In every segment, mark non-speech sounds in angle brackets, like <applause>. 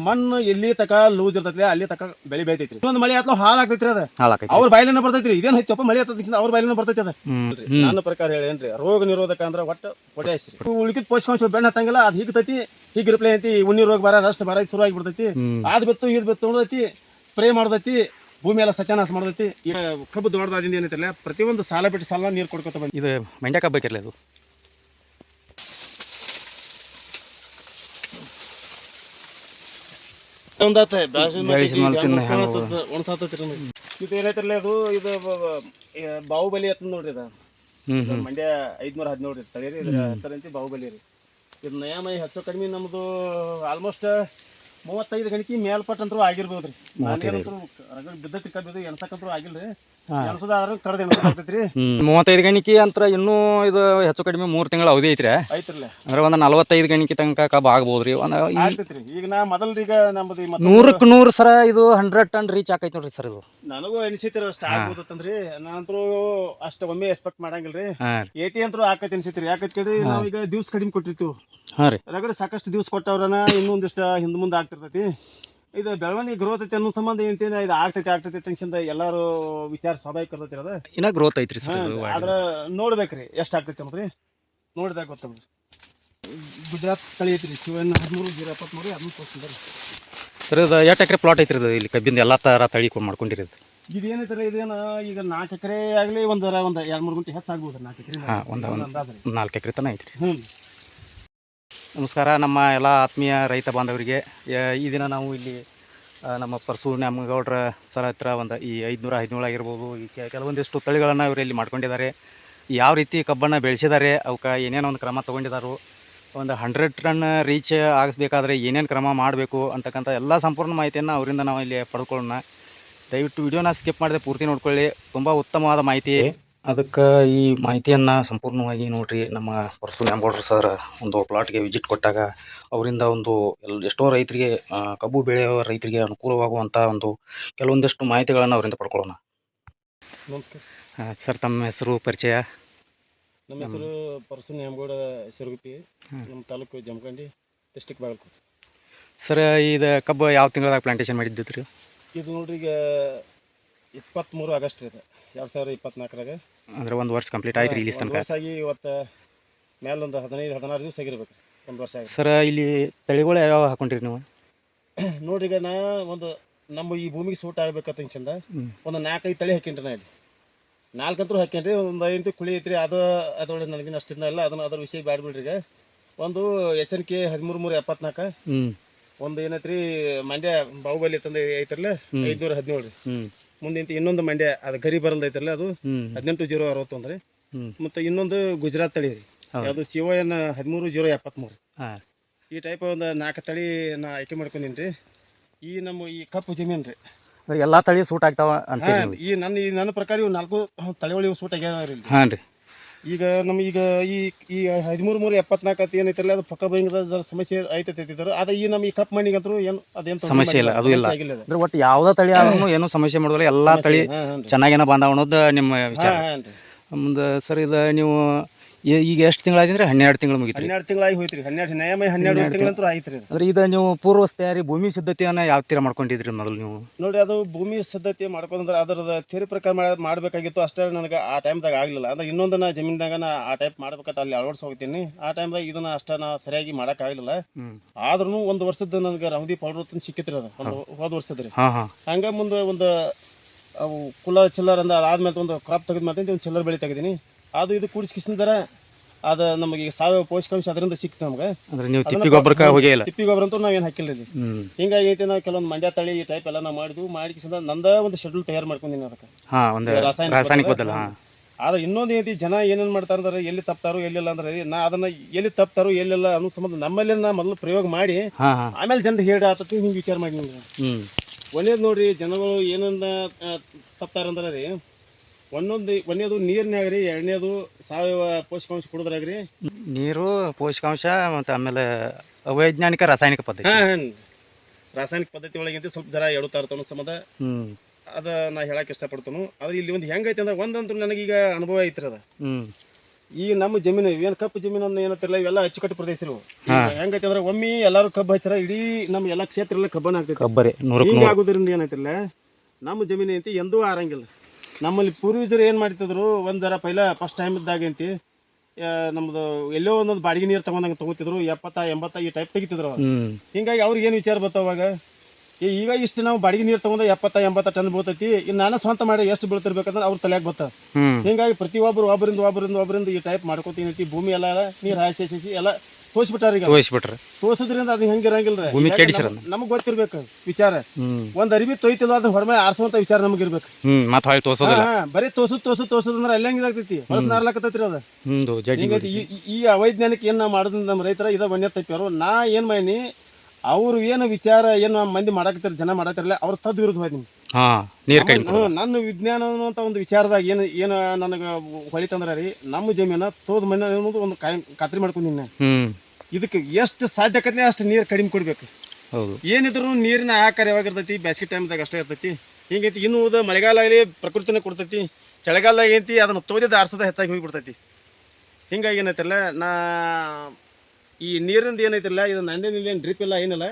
ಮಣ್ಣು ಎಲ್ಲಿ ತಕ ಲೂಸ್ ಇರ್ತೈತಿ ಅಲ್ಲಿ ತಕ ಬೆಳಿ ಬೆಳಿತೈತಿ ಒಂದು ಮಳೆ ಆತ್ಲ ಹಾಲ್ ಆಗ್ತೈತಿ ಅದ. ಹಾಳಾಕೈತಿ ಅವ್ರ ಬಾಯಿಲಿನ ಬರ್ತೈತಿ ಇದೇನ್ ಹೆಚ್ಚಪ್ಪ ಮಳೆ ಆತದ ಅವ್ರ ಬಾಯಿಲಿನ ಬರ್ತೈತಿ ಅದ. ನನ್ನ ಪ್ರಕಾರ ಹೇಳೇನ್ರಿ ರೋಗ ನಿರೋಧಕ ಅಂದ್ರ ಒಟ್ಟ ಪೊಟ್ಯಾಸ್ ರೀ ಉಳಿಕಿದ ಪೋಷಕಾಂಶ ಬೆಣ್ಣ ಹತ್ತಂಗಿಲ್ಲ ಅದ್ ಹಿಗ್ತೈತಿ ಹಿಗ್ರಿಪ್ಲೆ ಐತಿ ಉಣ್ಣಿ ರೋಗ ಬರ ರಸ್ಟ್ ಬರ ಶುರು ಆಗಿಬಿಡ್ತೈತಿ. ಅದ್ ಬಿತ್ತು ಇದ್ ಬಿತ್ತು ನೋಡೈತಿ ಸ್ಪ್ರೇ ಮಾಡ್ದೈತಿ ಭೂಮಿ ಎಲ್ಲ ಸತ್ಯಾನಾಶ ಮಾಡ್ದೈತಿ ಕಬ್ಬು ದೊಡ್ಡದಾದಿಂದ ಏನೈತಿಲ್ಲ ಪ್ರತಿಯೊಂದು ಸಾಲ ಬಿಟ್ಟು ಸಾಲ ನೀರು ಕೊಡ್ಕೊತ ಬಂದಿ ಇದು ಮಂಡ್ಯ ಕಬ್ಬ ಅದು ಒಂದಾತ ಬೆಳ್ಸಿದ್ ಮೇಲೆ ತಿನ್ನ ಹೆಂಗ್ ಒಣಸಾತೈತ್ರಿ ಇದು ಏನೈತಿರಲ್ಲ ಅದು? ಇದು ಬ- ಬ- ಈ ಬಾಹುಬಲಿ ಅಂತ ನೋಡ್ರಿ ಇದು. ಮಂಡ್ಯ ಐದ್ನೂರ ಹದಿನೇಳು ರೀ ಇದ್ರ ಹೆಸರಂತಿ ಬಾಹುಬಲಿ ರೀ. ಇದು ನಯಾಮೈ ಹೆಚ್ಚು ಕಡಿಮೆ ನಮ್ದು ಆಲ್ಮೋಸ್ಟ್ ಮೂವತ್ತೈದು ಗಂಟೆ ಮೇಲ್ಪಟ್ಟಂತರೂ ಆಗಿರ್ಬೋದು ರೀ. ನಾನೇನಂತರೂ ರಗಡ್ ಬಿದ್ದೈತಿ ಕಬ್ಬಿದು ಎಣ್ಸಕ್ಕಂತರೂ. ಎಣ್ಸೋದಾದ್ರೂ ಕಡ್ದು ಮೂವತ್ತೈದು ಗಣಿಕೆ ಅಂತ ಇನ್ನೂ ಇದು ಹೆಚ್ಚು ಕಡಿಮೆ ಮೂರು ತಿಂಗಳ ಅವಧಿ ಐತ್ರಿ. ಐತ್ರಲ್ಲ ಅಂದ್ರೆ ಒಂದ್ ನಲವತ್ತೈದು ಗಣಿಕೆ ತನಕ ಕಬ್ಬ ಆಗ್ಬೋದು ರೀ ಒಂದು ಈಗ ನಾ ಮೊದಲ ನಮ್ಮದು ಈ ಮತ್ತೊಂದು- ನೂರಕ್ಕೆ ನೂರು ಸರ ಇದು ಹಂಡ್ರೆಡ್ ಟನ್ ರೀಚ್ ಆಕೈತಿ ನೋಡ್ರಿ ಸರ್ ಇದು. ನನಗೂ ಅನಿಸಿತ್ರಿ ಅಷ್ಟ ಆಗ್ಬೋದತ್ತಂದ್ರಿ. ನಾನಂತರೂ ಅಷ್ಟ ಒಮ್ಮೆ ಎಕ್ಸ್ಪೆಕ್ಟ್ ಮಾಡಂಗಿಲ್ರಿ. ಹಾಂ ರೀ. ಏಟಿ ಅಂತೂ ಆಕೈತಿ ಅನ್ಸಿತ್ರಿ ಯಾಕೈತಿ ಕೇಳಿ ನಾವೀಗ ದಿವ್ಸ ಕಡಿಮೆ ಕೊಟ್ಟಿತ್ತು ಹಾಂ ರೀ. ರಗಡೆ ಸಾಕಷ್ಟು ದಿವ್ಸ ಕೊಟ್ಟವ್ರನ ಇನ್ನೊಂದಿಷ್ಟ ಹಿಂದ್ ಮುಂದೆ ಆಗ್ತಿರ್ತೈತಿ. ಇದು ಬೆಳವಣಿಗೆ ಗ್ರೋತ್ ಐತಿ ಅನ್ನೋ ಸಂಬಂಧ ಏನ್ತೇನೆ ಇದು ಆಗ್ತೈತಿ ಆಗ್ತೈತಿ ಟೆನ್ಷನ್ ಎಲ್ಲಾರು ವಿಚಾರ ಸ್ವಾಭಾವಿಕ ಇರ್ತೈತಿ ಅದ ಇನ್ನ ಗ್ರೋತ್ ಐತ್ರಿ ಸರ್ ಆದ್ರೆ ನೋಡ್ಬೇಕ್ರಿ ಎಷ್ಟ್ ಆಗ್ತೈತಿ ಅನ್ನೋದ್ರಿ ನೋಡಿದಾಗ ಗೊತ್ತಾಗ್ರಿ ಗುಜರಾತ್ ತಳಿ ಐತ್ರಿ ಶಿವನ್ ಹದಿಮೂರು ಜೀರೋ ಎಪ್ಪತ್ಮೂರು ಅದನ್ನ ತೋರಿಸ್ತಾರೆ ಸರ್ ಇದು ಎಷ್ಟು ಎಕರೆ ಪ್ಲಾಟ್ ಐತ್ರಿ ಇದು ಇಲ್ಲಿ ಕಬ್ಬಿಂದ ಎಲ್ಲ ಥರ ತಳಿ ಕೊಂಡು ಇದು ಇದೇನೈತ್ರಿ ಇದೇನ ಈಗ ನಾಲ್ಕು ಎಕರೆ ಆಗಲಿ ಒಂದರ ಒಂದು ಎರಡು ಮೂರು ಗುಂಟೆ ಹೆಚ್ಚಾಗ್ಬೋದು ನಾಲ್ಕು ಎಕರೆ. ಹಾಂ ಒಂದು ನಾಲ್ಕು ಎಕರೆ ತನ ಐತ್ರಿ. ಹ್ಞೂ ನಮಸ್ಕಾರ, ನಮ್ಮ ಎಲ್ಲ ಆತ್ಮೀಯ ರೈತ ಬಾಂಧವರಿಗೆ. ಈ ದಿನ ನಾವು ಇಲ್ಲಿ ನಮ್ಮ ಪರಸು ನ್ಯಾಮಗೌಡ್ರ ಸರ್ ಹತ್ರ ಒಂದು ಈ ಐದುನೂರ ಐದುನೂರು ಆಗಿರ್ಬೋದು, ಈ ಕೆಲವೊಂದಿಷ್ಟು ತಳಿಗಳನ್ನು ಇವರು ಇಲ್ಲಿ ಮಾಡ್ಕೊಂಡಿದ್ದಾರೆ. ಯಾವ ರೀತಿ ಕಬ್ಬನ್ನು ಬೆಳೆಸಿದ್ದಾರೆ, ಅವಕ್ಕೆ ಏನೇನೋ ಒಂದು ಕ್ರಮ ತೊಗೊಂಡಿದ್ದಾರೋ ಒಂದು ಹಂಡ್ರೆಡ್ ಟನ್ ರೀಚ್ ಆಗಿಸ್ಬೇಕಾದ್ರೆ ಏನೇನು ಕ್ರಮ ಮಾಡಬೇಕು ಅಂತಕ್ಕಂಥ ಎಲ್ಲ ಸಂಪೂರ್ಣ ಮಾಹಿತಿಯನ್ನು ಅವರಿಂದ ನಾವು ಇಲ್ಲಿ ಪಡ್ಕೊಳ್ಳೋಣ. ದಯವಿಟ್ಟು ವಿಡಿಯೋನ ಸ್ಕಿಪ್ ಮಾಡದೆ ಪೂರ್ತಿ ನೋಡ್ಕೊಳ್ಳಿ. ತುಂಬ ಉತ್ತಮವಾದ ಮಾಹಿತಿ. ಅದಕ್ಕೆ ಈ ಮಾಹಿತಿಯನ್ನು ಸಂಪೂರ್ಣವಾಗಿ ನೋಡಿರಿ. ನಮ್ಮ ಪರ್ಸೂನ್ ನ್ಯಾಮಗೌಡ್ರು ಸರ್ ಒಂದು ಪ್ಲಾಟ್ಗೆ ವಿಜಿಟ್ ಕೊಟ್ಟಾಗ ಅವರಿಂದ ಒಂದು ಎಲ್ ಎಷ್ಟೋ ರೈತರಿಗೆ ಕಬ್ಬು ಬೆಳೆಯುವ ರೈತರಿಗೆ ಅನುಕೂಲವಾಗುವಂಥ ಒಂದು ಕೆಲವೊಂದಿಷ್ಟು ಮಾಹಿತಿಗಳನ್ನು ಅವರಿಂದ ಪಡ್ಕೊಳ್ಳೋಣ. ನಮಸ್ಕಾರ ಸರ್ ತಮ್ಮ ಹೆಸರು ಪರಿಚಯ? ನಮ್ಮ ಹೆಸರು ಪರಸು ನ್ಯಾಮಗೌಡ ಸಿರುಗುಪ್ಪಿ. ನಮ್ಮ ತಾಲೂಕು ಜಮಖಂಡಿ ಡಿಸ್ಟಿಕ್ ಬಾಗಲಕೋಟೆ. ಸರ್ ಇದು ಕಬ್ಬು ಯಾವ ತಿಂಗಳದಾಗ ಪ್ಲಾಂಟೇಶನ್ ಮಾಡಿದ್ದಿತ್ತು ರೀ ಇದು ನೋಡ್ರಿ ಈಗ ಇಪ್ಪತ್ತ್ಮೂರು ಆಗಸ್ಟ್ ರೀ ಇದು. ಎರಡು ಸಾವಿರ ಇಪ್ಪತ್ನಾಲ್ಕರಾಗ. ಅಂದ್ರೆ ಒಂದು ವರ್ಷ ಕಂಪ್ಲೀಟ್ ಆಯ್ತು ರಿಲೀಸ್ ಇಲ್ಲಿ ತನಕ ವರ್ಷ ಆಗಿ ಇವತ್ತು ಮೇಲೊಂದು ಹದಿನೈದು ಹದಿನಾರು ದಿವಸ ಆಗಿರ್ಬೇಕು. ಒಂದು ವರ್ಷ ಆಗಿ. ಸರ್ ಇಲ್ಲಿ ತಳಿಗಳು ಯಾವ್ಯಾವ ಹಾಕೊಂಡಿರಿ ನೀವು? <clears throat> ನೋಡ್ರಿ ಈಗ ನಾ ಒಂದು ನಮ್ಮ ಈ ಭೂಮಿಗೆ ಸೂಟ್ ಆಗ್ಬೇಕಂತ ಚಂದ. ಒಂದು ನಾಲ್ಕೈದು ತಳಿ ಹಾಕಿನ್ರಿ ನಾ ಇಲ್ಲಿ. ನಾಲ್ಕಂತರೂ ಹಾಕೇನ್ರಿ ಒಂದು ಐದು ಕುಳಿ ಐತ್ರಿ ಅದು ಅದ್ರೊಳಗೆ ನನಗಿನ ಅಷ್ಟಿಂದ ಇಲ್ಲ ಅದನ್ನ ಅದ್ರ ವಿಷಯ ಬ್ಯಾಡ್ಬಿಡ್ರಿ ಈಗ. ಒಂದು ಎಸ್ ಎನ್ ಕೆ ಹದಿಮೂರು ಮೂರು ಎಪ್ಪತ್ನಾಲ್ಕು ಒಂದು ಏನೈತ್ರಿ ಮಂಡ್ಯ ಬಾಹುಬಲಿ ತಂದು ಐತ್ರಲ್ಲ ಐದುನೂರ ಹದಿನೇಳು. ರೀ ಮುಂದೆ ಇನ್ನೊಂದು ಮಂಡ್ಯ ಅದು ಗರಿ ಬರಲ್ದ ಐತಲ್ಲ ಅದು ಹದಿನೆಂಟು ಜೀರೋ ಅರವತ್ತೊಂದು ರೀ. ಮತ್ತು ಇನ್ನೊಂದು ಗುಜರಾತ್ ತಳಿ ರೀ. ಅದು ಸಿ ಒ ಎನ್ ಹದಿಮೂರು ಜೀರೋ ಎಪ್ಪತ್ತ್ಮೂರು ಈ ಟೈಪ್ ಒಂದು ನಾಲ್ಕು ತಳಿ ನಾ ಆಯ್ಕೆ ಮಾಡ್ಕೊಂಡೀನಿ ರೀ. ಈ ನಮ್ಮ ಈ ಕಪ್ಪು ಜಮೀನು ರೀ. ಎಲ್ಲ ತಳಿ ಸೂಟ್ ಆಗ್ತಾವ ಈ ನನ್ನ ಈ ನನ್ನ ಪ್ರಕಾರ ಇವು ನಾಲ್ಕು ತಳಿಗಳು ಇವು ಸೂಟ್ ಆಗ್ಯಾವ ರೀ ಹಾಂ ರೀ ಈಗ ನಮ್ಮ ಈಗ ಈ ಈ ಹದಿಮೂರು ಮೂರು ಎಪ್ಪತ್ನಾಲ್ಕು ಅಂತ ಏನೈತಲ್ಲ ಅದು ಪಕ್ಕ ಬಂಗ ಸಮಸ್ಯೆ ಐತೈತಿದ್ರು ಅದ ಈ ನಮ್ಮ ಈ ಕಪ್ ಮಣ್ಣಿಗಂತೂ ಏನು ಅದೇನು ಸಮಸ್ಯೆ ಇಲ್ಲ, ಅದು ಇಲ್ಲ. ಅಂದ್ರೆ ಒಟ್ಟು ಯಾವುದೇ ತಳಿ ಆದ್ರೂ ಏನೂ ಸಮಸ್ಯೆ ಮಾಡೋದಿಲ್ಲ ಎಲ್ಲ ತಳಿ ಚೆನ್ನಾಗೇನೋ ಬಂದಾವ ಅನ್ನೋದು ನಿಮ್ಮ ವಿಚಾರ. ಮುಂದೆ ಸರ್ ಇದು ನೀವು ಈ- ಈಗ ಎಷ್ಟು ತಿಂಗಳಾದ್ರೆ ಹನ್ನೆರಡು ತಿಂಗಳು ಮುಗಿತು ಹನ್ನೆರಡು ತಿಂಗಳಾಗಿ ಹೋಯ್ತ್ರಿ ಹನ್ನೆರಡು ನ್ಯಾಯಮಯ ಹನ್ನೆರಡು ತಿಂಗಳಂತೂ ಆಯ್ತ್ರಿ ಅದು. ಅಂದ್ರೆ ಇದು ನೀವು ಪೂರ್ವ ತಯಾರಿ ಭೂಮಿ ಸಿದ್ಧತೆಯನ್ನ ಯಾವ ತೀರ ಮಾಡ್ಕೊಂಡಿದ್ರಿ ಮೊದಲು ನೀವು? ನೋಡಿ ಅದು ಭೂಮಿ ಸಿದ್ಧತೆ ಮಾಡ್ಕೊಂಡ್ರೆ ಅದರದ ಥೇರಿ ಪ್ರಕಾರ ಮಾಡ ಮಾಡಬೇಕಾಗಿತ್ತು ಅಷ್ಟೇ ನನಗೆ ಆ ಟೈಮ್ದಾಗ ಆಗಲಿಲ್ಲ. ಅಂದ್ರೆ ಇನ್ನೊಂದು ನಾ ಜಮೀನ್ದಾಗ ನಾ ಆ ಟೈಪ್ ಮಾಡ್ಬೇಕಂತ ಅಲ್ಲಿ ಅಳವಡಿಸಿ ಹೋಗ್ತೀನಿ. ಆ ಟೈಮ್ದಾಗ ಇದನ್ನ ಅಷ್ಟ ನಾ ಸರಿಯಾಗಿ ಆಗಲಿಲ್ಲ. ಆದ್ರೂ ಒಂದು ವರ್ಷದ ನನಗೆ ರೌದಿ ಪೌಡ್ರ್ ಸಿಕ್ಕಿತ್ರಿ ಅದು. ಒಂದು ಹೋದ ವರ್ಷದ ರೀ ಹಾ ಹಾ. ಹಂಗೆ ಮುಂದೆ ಒಂದು ಅವು ಕುಲ್ಲರ್ ಚಿಲ್ಲರ್ ಅಂದ ಅದಾದ್ಮೇಲೆ ಒಂದು ಕ್ರಾಪ್ ತೆಗೆದು ಮಾಡ್ತೀನಿ ಒಂದು ಚಿಲ್ಲರ್ ಬೆಳೆ ತೆಗೆದೀನಿ. ಅದು ಇದು ಕೂಡಿಸ್ಕಿಸಿದ್ರ ಅದ ನಮಗೆ ಸಾವಯವ ಪೋಷಕಾಂಶ ಅದರಿಂದ ಸಿಕ್ತು ನಮ್ಗೆ. ಅಂದ್ರೆ ನೀವು ತಿಪ್ಪಿ ಗೊಬ್ಬರಕ್ಕೆ ಹೋಗೇ ಇಲ್ಲ. ತಿಪ್ಪಿ ಗೊಬ್ಬರ ಅಂತೂ ನಾವೇನು ಹಾಕಿಲ್ಲ ಇಲ್ಲಿ ಹಿಂಗಾಗಿ ಐತೆ ನಾವು ಕೆಲವೊಂದು ಮಂಡ್ಯ ತಳಿ ಈ ಟೈಪ್ ಎಲ್ಲ ನಾವು ಮಾಡಿದ್ವು ಮಾಡಿಕಿಸಿಂದ ನಂದ ಒಂದು ಶೆಡ್ಯೂಲ್ ತಯಾರು ಮಾಡ್ಕೊಂಡಿನಿ ಅದಕ್ಕೆ. ಹಾ ಒಂದು ರಾಸಾಯನಿಕ ಗೊಬ್ಬರ. ಬದಲ ಆದ್ರೆ ಇನ್ನೊಂದು ಏನೈತಿ ಜನ ಏನೇನು ಮಾಡ್ತಾರೆ ಅಂದ್ರೆ ಎಲ್ಲಿ ತಪ್ತಾರೋ ಎಲ್ಲಿಲ್ಲ ಅಂದ್ರೆ ನಾ ಅದನ್ನ ಎಲ್ಲಿ ತಪ್ತಾರೋ ಎಲ್ಲಿಲ್ಲ ಅನ್ನೋ ಸಂಬಂಧ ನಮ್ಮಲ್ಲಿ ನಾ ಮೊದಲು ಪ್ರಯೋಗ ಮಾಡಿ ಆಮೇಲೆ ಜನರು ಹೇಳಿ ಆತತಿ ಹಿಂಗೆ ವಿಚಾರ ಮಾಡಿ ನಿಮ್ಗೆ. ಒಂದೇದು ನೋಡ್ರಿ ಜನಗಳು ಏನನ್ನ ತಪ್ತಾರಂದ್ರೆ ರೀ ಒಂದೊಂದು ಒಂದೇದು ನೀರಿನಾಗ ರೀ ಎರಡನೇದು ಸಾವಯವ ಪೋಷಕಾಂಶ ಕುಡಿದ್ರಾಗ ರೀ ನೀರು ಪೋಷಕಾಂಶ ಮತ್ತು ಆಮೇಲೆ ಅವೈಜ್ಞಾನಿಕ ರಾಸಾಯನಿಕ ಪದ್ಧತಿ. ಹಾಂ ರಾಸಾಯನಿಕ ಪದ್ಧತಿ ಒಳಗಿಂತ ಸ್ವಲ್ಪ ಜರ ಎಡುತ್ತಾ ಇರ್ತಾನೋ ಹ್ಮ್. ಅದ ನಾ ಹೇಳಕ್ಕೆ ಇಷ್ಟಪಡ್ತಾನು. ಆದ್ರೆ ಇಲ್ಲಿ ಒಂದು ಹೆಂಗೈತೆ ಅಂದ್ರೆ ಒಂದಂತೂ ನನಗೀಗ ಅನುಭವ ಐತ್ರಿ ಅದ. ಈಗ ನಮ್ಮ ಜಮೀನು ಏನು ಕಪ್ಪು ಜಮೀನು ಅಂದ್ರೆ ಏನಂತಿರಲ್ಲ ಇವೆಲ್ಲ ಅಚ್ಚುಕಟ್ಟು ಪ್ರದೇಶ ಇವು. ಹೆಂಗೈತೆ ಅಂದ್ರೆ ಒಮ್ಮೆ ಎಲ್ಲಾರು ಕಬ್ಬು ಹಚ್ಚಾರ ಇಡೀ ನಮ್ಮ ಎಲ್ಲ ಕ್ಷೇತ್ರ ಎಲ್ಲ ಕಬ್ಬನ ಆಗ್ತೈತಿ ಕಬ್ಬರಿ ಹಿಂಗೆ ನೂರು. ಆಗೋದ್ರಿಂದ ಏನೈತಿಲ್ಲ ನಮ್ಮ ಜಮೀನು ಐತಿ ಎಂದೂ ಆರಂಗಿಲ್ಲ. ನಮ್ಮಲ್ಲಿ ಪೂರ್ವಜರು ಏನು ಮಾಡ್ತಿದ್ರು ಒಂದರ ಪೈಲ ಫಸ್ಟ್ ಟೈಮ್ ಇದ್ದಾಗ ಐತಿ ಆ, ನಮ್ದು ಎಲ್ಲೋ ಒಂದೊಂದು ಬಾಡಿಗೆ ನೀರು ತಗೊಂಡಂಗೆ ತಗೋತಿದ್ರು ಎಪ್ಪತ್ತ ಎಂಬತ್ತ ಈ ಟೈಪ್ ತೆಗಿತಿದ್ರು ಹಿಂಗಾಗಿ ಅವ್ರಿಗೆ ಏನು ವಿಚಾರ ಬರ್ತಾವಾಗ ಈಗ ಇಷ್ಟು ನಾವು ಬಾಡಿಗೆ ನೀರು ತಗೊಂಡ ಎಪ್ಪತ್ತ ಎಂಬತ್ತ ಟನ್ ಬೀಳ್ತೈತಿ ಇನ್ನು ನಾನು ಸ್ವಂತ ಮಾಡಿ ಎಷ್ಟು ಬೀಳ್ತಿರ್ಬೇಕಂದ್ರೆ ಅವ್ರ ತಲೆಯಾಗ ಬತ್ತ ಹಿಂಗಾಗಿ ಪ್ರತಿಯೊಬ್ಬರು ಒಬ್ಬರಿಂದ ಒಬ್ಬರಿಂದ ಒಬ್ಬರಿಂದ ಈ ಟೈಪ್ ಮಾಡ್ಕೊತೀನಿ ಭೂಮಿ ಎಲ್ಲ ನೀರು ಹಾಯಿಸಿ ಎಲ್ಲ ತೋರಿಸ್ಬಿಟ್ಟಾರ ಈಗ? ತೋರಿಸ್ಬಿಟ್ರಿ. ತೋರ್ಸೋದ್ರಿಂದ ಅದು ಹೆಂಗೆ ಇರಂಗಿಲ್ಲ ಭೂಮಿ ಕೆಡಿಸ್ಯಾರ ನಮಗೆ ಗೊತ್ತಿರ್ಬೇಕು ವಿಚಾರ. ಒಂದ್ ಅರಿವಿ ತೊಯ್ತಿಲ್ಲ ಅದನ್ನ ಹೊರಮೆ ಆರ್ಸುವಂತ ವಿಚಾರ ನಮಗೆ ಇರ್ಬೇಕು ಹ್ಮ್ ಮತ್ತೆ ತೋರ್ಸೋದಿಲ್ಲ. ಬರೀ ತೋರ್ಸುದ್ ತೋರ್ಸುದ್ ತೋರ್ಸುದ್ ಅಂದ್ರೆ ಅಲ್ಲಿ ಹೆಂಗಿದಾಗ್ತೈತಿ ಹೊಲಸ್ ನಾರ್ಲಾಕತ್ತೈತ್ರಿ ಅದ. ಹಿಂಗೈತಿ ಈ- ಅವೈಜ್ಞಾನಿಕ ಏನ್ ನಾವು ಮಾಡೋದ್ರಿಂದ ನಮ್ಮ ರೈತರ ಇದ ಒಂದೇ ತಪ್ಪ್ಯಾರು ನಾ ಏನ್ ಮಾಡೀನಿ ಅವ್ರು ಏನು ವಿಚಾರ ಏನು ಮಂದಿ ಮಾಡಕತ್ತಾರ ಜನ ಮಾಡತ್ತಿರಲ್ಲ ಅವ್ರ ತದ್ ವಿರುದ್ಧ ಹೋಯ್ತೀನಿ ಹಾ ನೀರ್ ನನ್ನ ವಿಜ್ಞಾನ ಅನ್ನುವಂತ ಒಂದು ವಿಚಾರದಾಗ ಏನು ಏನು ನನಗೆ ಹೊಳಿತಂದ್ರ ರೀ ನಮ್ಮ ಜಮೀನ ತೋದ್ ಮನೆ ಅನ್ನೋದು ಒಂದು ಕಾಯಂ ಖಾತ್ರಿ ಮಾಡ್ಕೊಂಡಿನಿ ನಿನ್ನೆ. ಹ್ಮ್. ಇದಕ್ಕೆ ಎಷ್ಟು ಸಾಧ್ಯಕತ್ಲೆ ಅಷ್ಟು ನೀರು ಕಡಿಮೆ ಕೊಡ್ಬೇಕು. ಹೌದು. ಏನಿದ್ರು ನೀರಿನ ಆಕಾರ ಯಾವಾಗ ಇರ್ತೈತಿ ಬೇಸಿಗೆ ಟೈಮ್ದಾಗ ಅಷ್ಟೇ ಇರ್ತೈತಿ. ಹಿಂಗೈತಿ ಇನ್ನು ಉದ ಮಳೆಗಾಲ ಆಗಲಿ ಪ್ರಕೃತಿನ ಕೊಡ್ತೈತಿ ಚಳಿಗಾಲದಾಗ ಏನೈತಿ ಅದನ್ನ ತೋದಿದ ಆರ್ಸದ ಹೆಚ್ಚಾಗಿ ಹೋಗಿಬಿಡ್ತೈತಿ. ಹಿಂಗಾಗಿ ಏನೈತಿಲ್ಲ ನಾ ಈ ನೀರಿಂದ ಏನೈತಿಲ್ಲ ಇದು ನಂದೇನಿಲ್ಲ ಡ್ರಿಪ್ ಇಲ್ಲ ಏನಿಲ್ಲ.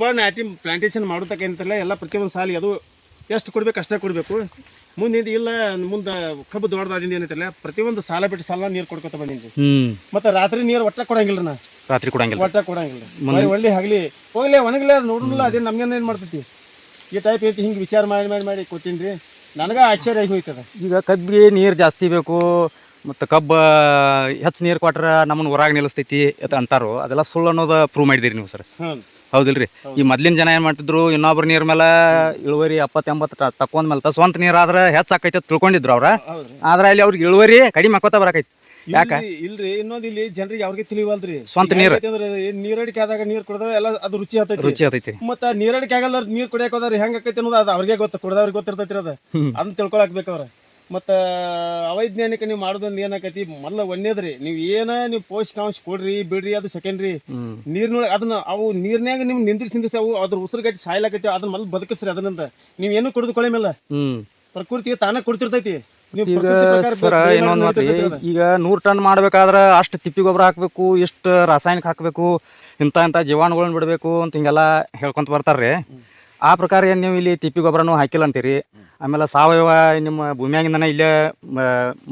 ಭಾಳ ನಾಟಿ ಪ್ಲಾಂಟೇಶನ್ ಮಾಡೋದಕ್ಕೆ ಏನೈತಿಲ್ಲ ಎಲ್ಲ ಪ್ರತಿಯೊಂದು ಸಾಲಿಗೆ ಅದು ಎಷ್ಟು ಕೊಡ್ಬೇಕು ಅಷ್ಟೇ ಕೊಡಬೇಕು. ಮುಂದಿಂದ ಇಲ್ಲ ಮುಂದೆ ಕಬ್ಬು ದೊಡ್ಡದಾದಿಂದ ಏನೈತಿಲ್ಲ ಪ್ರತಿಯೊಂದು ಸಾಲ ಬಿಟ್ಟು ಸಾಲ ನೀರು ಕೊಡ್ಕೊತ ಬಂದಿನಿ ಮತ್ತೆ ರಾತ್ರಿ ನೀರು ಒಟ್ಟ ಕೊಡಂಗಿಲ್ಲ ನಾ. ರಾತ್ರಿ ಕೊಡಂಗಿಲ್ಲ ಒಟ್ಟ ಕೊಡಂಗಿಲ್ಲ ಒಳ್ಳೆ ಹಗಲಿ. ಹೋಗ್ಲಿ ಒಣಗಲಿ ಅದು ನೋಡಲ್ಲ ಅದೇ ನಮ್ಗೇನು ಏನು ಮಾಡ್ತೈತಿ? ಈ ಟೈಪ್ ಐತಿ ಹಿಂಗೆ ವಿಚಾರ ಮಾಡಿ ಮಾಡಿ ಮಾಡಿ ಕೊಟ್ಟಿನ್ರಿ ರೀ ನನಗೆ ಆಶ್ಚರ್ಯ ಆಗಿ ಹೋಯ್ತದ. ಈಗ ಕಬ್ಬಿಗೆ ನೀರು ಜಾಸ್ತಿ ಬೇಕು ಮತ್ತು ಕಬ್ಬು ಹೆಚ್ಚು ನೀರು ಕೊಟ್ರೆ ನಮ್ಮನ್ನು ಹೊರಗೆ ನಿಲ್ಲಿಸ್ತೈತಿ ಅಂತ ಅಂತಾರೋ ಅದೆಲ್ಲ ಸುಳ್ಳು ಅನ್ನೋದು ಪ್ರೂವ್ ಮಾಡಿದಿರಿ ನೀವು ಸರ್. ಹ್ಞೂ ಹೌದಿಲ್ರಿ. ಈ ಮೊದ್ಲಿನ ಜನ ಏನ್ ಮಾಡ್ತಿದ್ರು ಇನ್ನೊಬ್ರ ನೀರ್ ಮೇಲೆ ಇಳುವರಿ ಎಪ್ಪತ್ ಎಂಬತ್ತು ತಕೊಂಡ್ ಮೇಲೆ ಸ್ವಂತ ನೀರ್ ಆದ್ರೆ ಹೆಚ್ಚು ಆಕೈತೆ ಅಂತ ತಿಳ್ಕೊಂಡಿದ್ರು ಅವ್ರ. ಆದ್ರೆ ಅಲ್ಲಿ ಅವ್ರಿಗೆ ಇಳುವರಿ ಕಡಿಮೆ ಹಾಕೋತ ಬರಕೈತಿ. ಯಾಕ? ಇಲ್ರಿ. ಇನ್ನೊಂದ್ ಇಲ್ಲಿ ಜನರಿಗೆ ಅವ್ರಿಗೆ ತಿಳಿವಲ್ರಿ ಸ್ವಂತ ನೀರು. ನೀರಡಿಕೆ ಆದಾಗ ನೀರು ಕುಡಿದ್ರೆ ಎಲ್ಲ ಅದು ರುಚಿ ಆತೈತಿ. ರುಚಿ ಆತೈತಿ. ಮತ್ತ ನೀರಡಿಕೆ ಆಗಲ್ಲ ನೀರು ಕುಡಿಯಕ್ ಹೋದ್ರೆ ಹೆಂಗ್ ಆಕೈತಿ ಅನ್ನೋದು ಅದು ಅವ್ರಿಗೆ ಗೊತ್ತ ಕುಡ್ದವ್ರಿಗೆ ಗೊತ್ತಿರ್ತೈತಿ ಅದ. ಅದನ್ನ ತಿಳ್ಕೊಳಕ್ ಬೇಕವ್ರ. ಮತ್ತ ಅವೈಜ್ಞಾನಿಕ ನೀವು ಮಾಡೋದೊಂದು ಏನಾಕೈತಿ? ಮೊದಲ ಒಂದೇದ್ರಿ ನೀವು ಏನ ನೀವು ಪೋಷಕಾಂಶ ಕೊಡ್ರಿ ಬಿಡ್ರಿ ಅದು ಸೆಕೆಂಡ್ರಿ. ನೀರ್ನ ನೀರಿನೊಳಗೆ ಅದನ್ನ ಅವು ನೀರ್ನ್ಯಾಗ ನಿಮ್ ನಿಂದ್ರಿಸಿ ನಿಂದ್ರಿಸಿ ಅವು ಅದ್ರ ಉಸಿರುಗಟ್ಟಿ ಸಾಯ್ಲಾಕೈತಿ ಅದನ್ನ ಮೊದಲು ಬದುಕಿಸ್ರಿ ಅದನ್ನಂತ ನೀವು ಏನು ಕುಡಿದುಕೊಳ್ಳಿಮಿಲ್ಲ ಹ್ಮ್. ಪ್ರಕೃತಿ ತಾನೇ ಕೊಡ್ತಿರ್ತೈತಿ. ನೀವು ಈಗ ಸರ ಇನ್ನೊಂದು ಈಗ ನೂರು ಟನ್ ಮಾಡ್ಬೇಕಾದ್ರೆ ಅಷ್ಟು ತಿಪ್ಪಿ ಗೊಬ್ಬರ ಹಾಕಬೇಕು ಇಷ್ಟು ರಾಸಾಯನಿಕ ಹಾಕಬೇಕು ಇಂಥ ಇಂಥ ಜೀವಾಣುಗಳನ್ನ ಬಿಡಬೇಕು ಅಂತ ಹಿಂಗೆಲ್ಲ ಹೇಳ್ಕೊಂತ ಬರ್ತಾರ್ರಿ. ಆ ಪ್ರಕಾರ ಏನು ನೀವು ಇಲ್ಲಿ ತಿಪ್ಪಿ ಗೊಬ್ಬರನೂ ಹಾಕಿಲ್ಲ ಅಂತೀರಿ? ಆಮೇಲೆ ಸಾವಯವ ನಿಮ್ಮ ಭೂಮಿಯಾಗಿಂದನೇ ಇಲ್ಲೇ